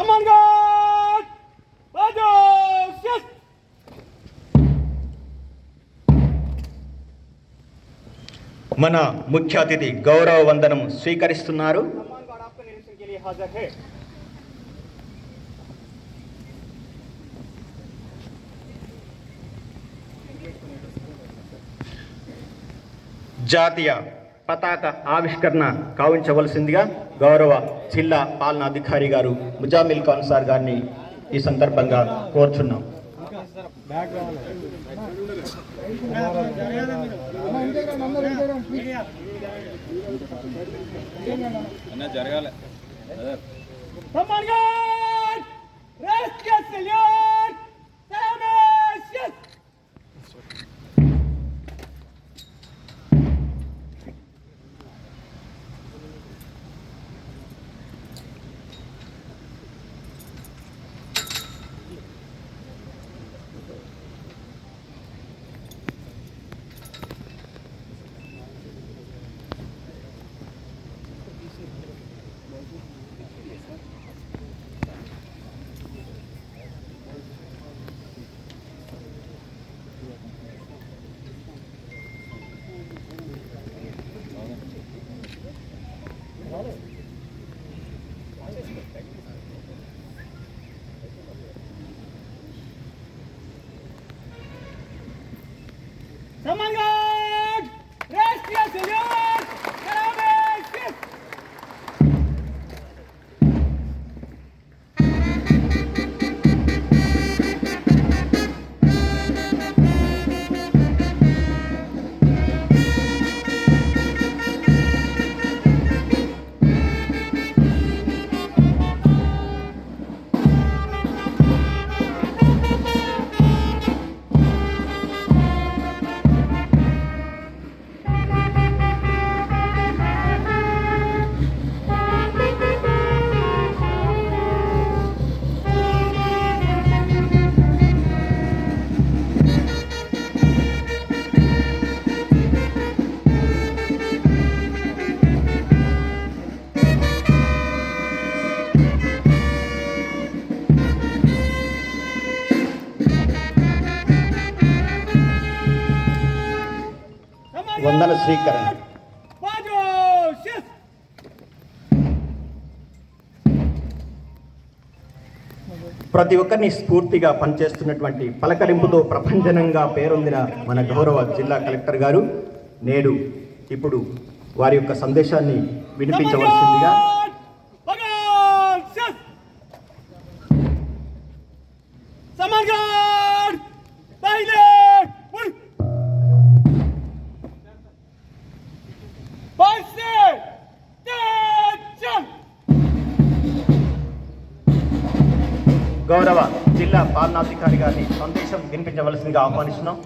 Saman guard! Bados! Yes! మన ముఖ్య అతిథి గౌరవ వందనం స్వీకరిస్తున్నారు सम्मान कार्ड आपके निरीक्षण के लिए हाजिर है జాతీయ పతాక ఆవిష్కరణ కావించవలసిందిగా గౌరవ జిల్లా పాలనాధికారి గారు ముజామిల్ ఖాన్ సార్ గారిని ఈ సందర్భంగా కోరుచున్నాం. జరగాలి. Guard! స్వీకరణ! ప్రతి ఒక్కరిని స్ఫూర్తిగా పనిచేస్తున్నటువంటి పలకరింపుతో ప్రపంచనంగా పేరొందిన మన గౌరవ జిల్లా కలెక్టర్ గారు నేడు ఇప్పుడు వారి యొక్క సందేశాన్ని వినిపించవలసిందిగా గౌరవ జిల్లా పాలనాధికారి గారిని సందేశం వినిపించవలసిందిగా ఆహ్వానిస్తున్నాం.